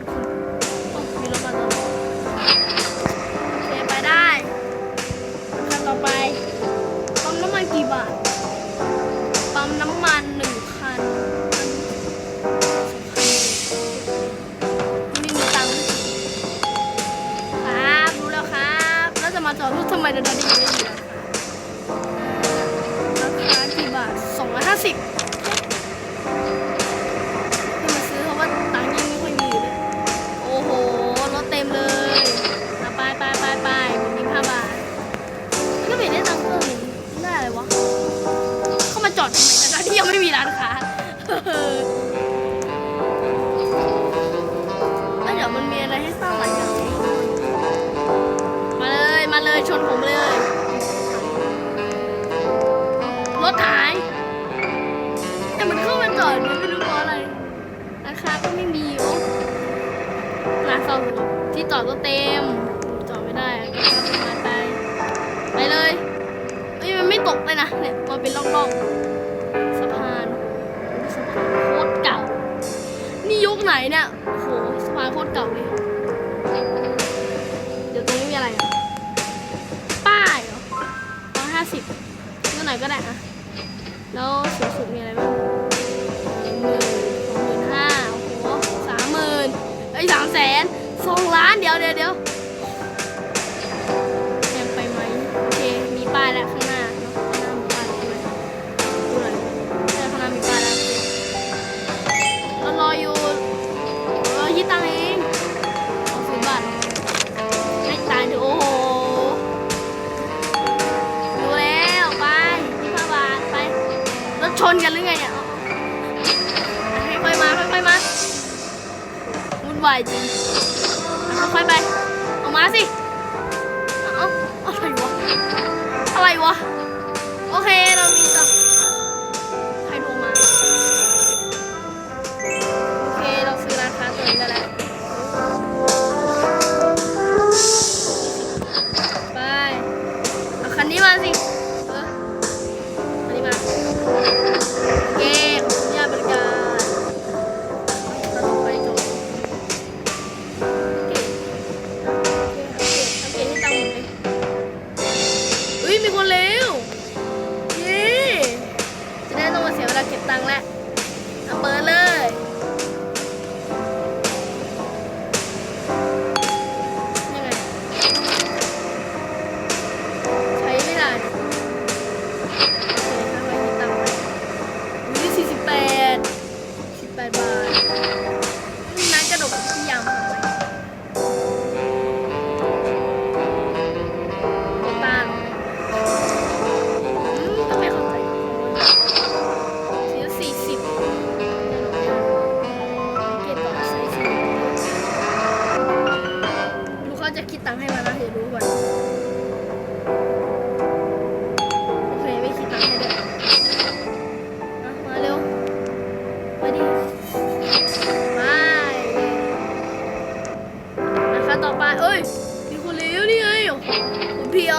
ทุกคนโอ้มีรถมาแล้วโอเคไปได้ขั้นต่อไป ปั๊มน้ำมันกี่บาท ปั๊มน้ำมันหนึ่งคันไม่มีตังค์ครับ รู้แล้วครับ แล้วจะมาจอดรถทำไมเดี๋ยวนี้ไม่มีราคาราคากี่บาทสองร้อยห้าสิบ ร้าซอมรถที่จอดก็เต็ม จอดไม่ได้ก็มาไปไปเลยเอ้ยมันไม่ตกเลยนะเนี่ยมันเป็นร่องๆสะพานสะพานโคตรเก่า นี่ยุคไหนเนี่ยโอ้โหสะพานโคตรเก่าเลยเดี๋ยวตรงนี้มีอะไรอะป้ายเหรอร้อยห้าสิบตัวไหนก็ได้อะแล้วสูงสุดมีอะไรบ้าง สองล้านเดี๋ยวเดี๋ยวเดี๋ยวแพงไปไหมโอเคมีป้ายแล้วข้างหน้าเนอะข้างหน้ามีป้ายแล้วใช่ไหมดูหน่อยข้างหน้ามีป้ายแล้วโอเคเรารออยู่เออยี่ตังเองเอาซื้อบัตรไม่ตายเถอะโอ้โหดูแล้วไปยี่สิบบาทไปรถชนกันหรือไงเนี่ยค่อยๆมาค่อยๆมาวุ่นวายจริง ค่อยไปออกมาสิ เอาเอาอะไรวะ อะไรวะ โอเค เรามีตัง เอ้ยมีคนเลี้ยวนี่ไงผมเพีย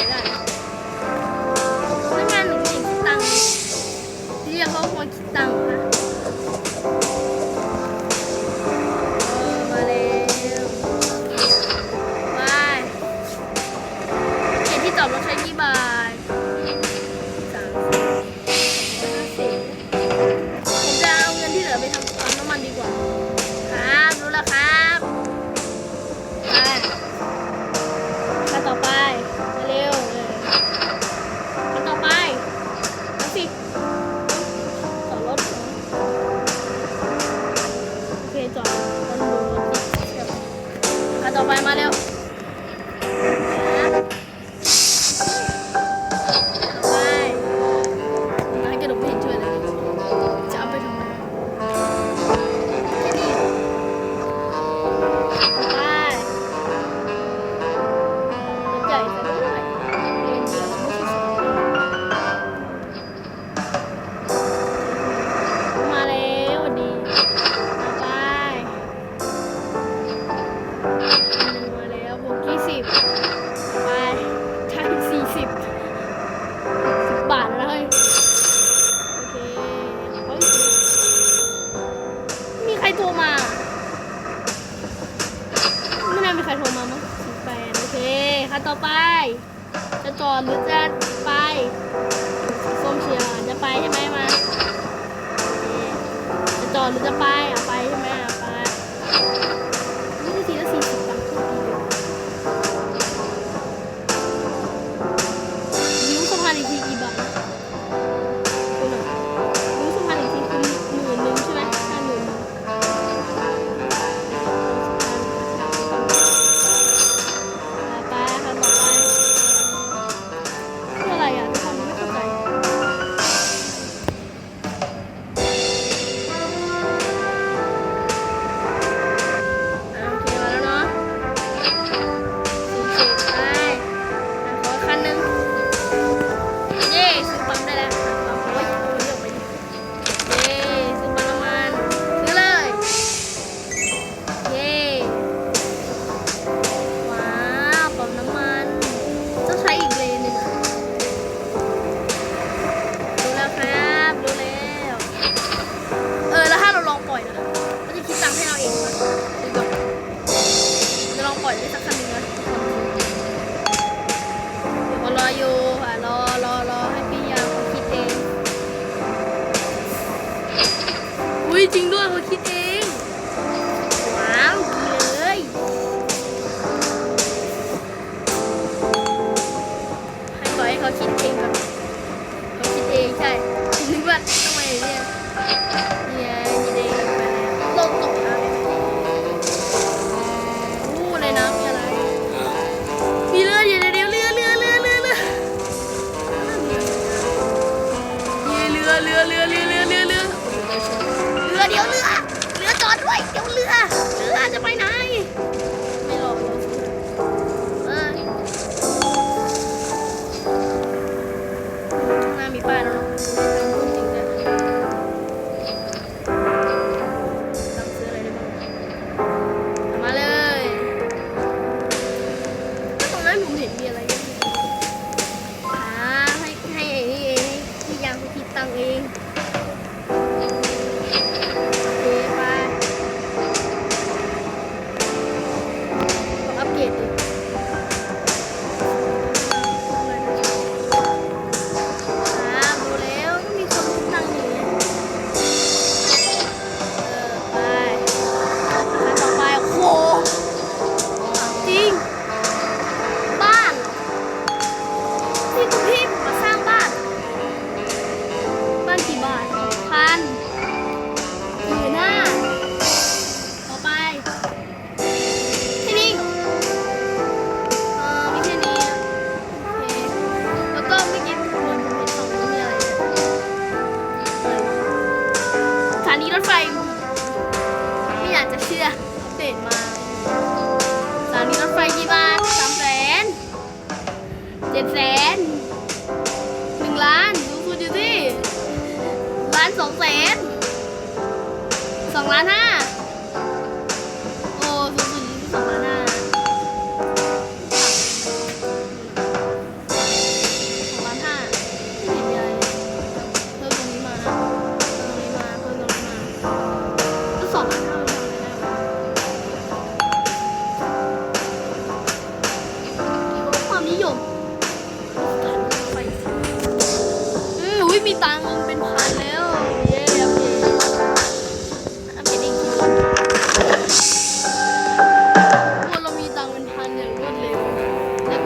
ยนอะไม่งั้นหคิดตังค์เรียกเขาคนคิดตังค์นะ นต่อไป จะจอดหรือจะไปส้มเชียร์จะไปใช่ไหมมาจะจอดหรือจะไปอะไปใช่ไหมอะไป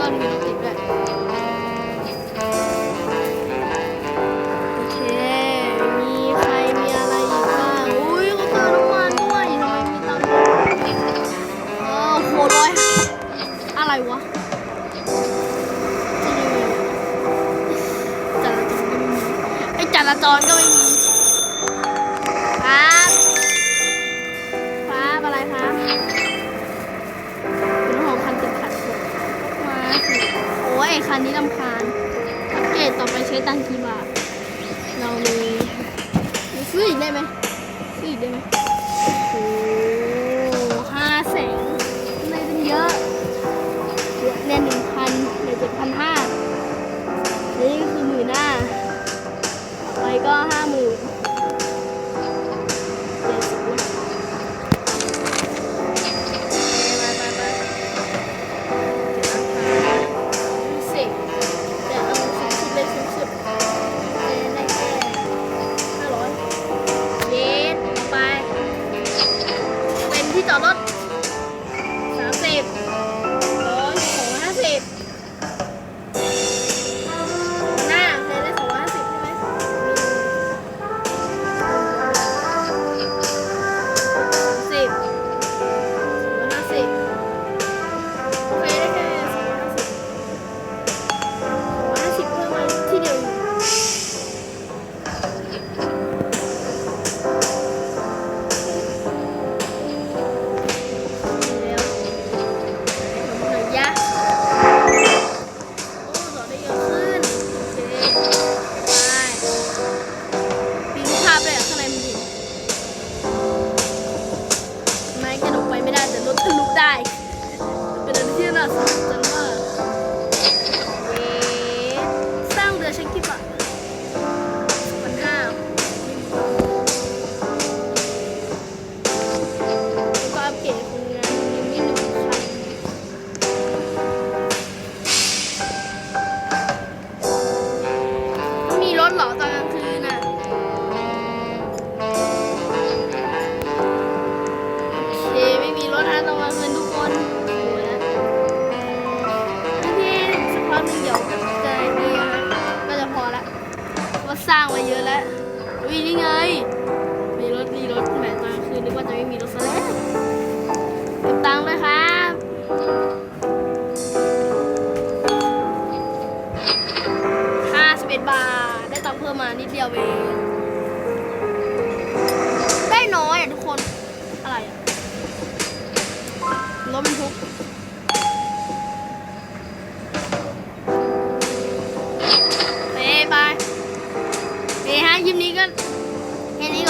Con 景点 ไอคันนี้ลำคาญอเกรต่อไปใช้ตังกี่บาท เราเลยซื้ออีกได้ไหมซื้ออีกได้ไหมโอ้ห้าแสนไม่เป็นเยอะเนี่ยหนึ่งพันหรือเจ็ดพันห้านี่คือหมื่นหน้า ไปก็ห้าหมื่น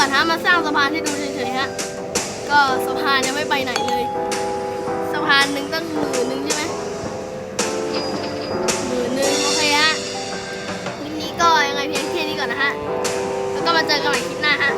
่อนฮะมาสร้างสะพานให้ดูเฉยๆฮะก็สะพานยังไม่ไปไหนเลย สะพานหนึ่งตั้งหมื่นหนึ่งใช่ไหมหมื่นหนึ่งโอเคฮะคลิปนี้ก็ยังไงเพียงแค่นี้ก่อนนะฮะแล้วก็มาเจอกันใหม่คลิปหน้าฮะ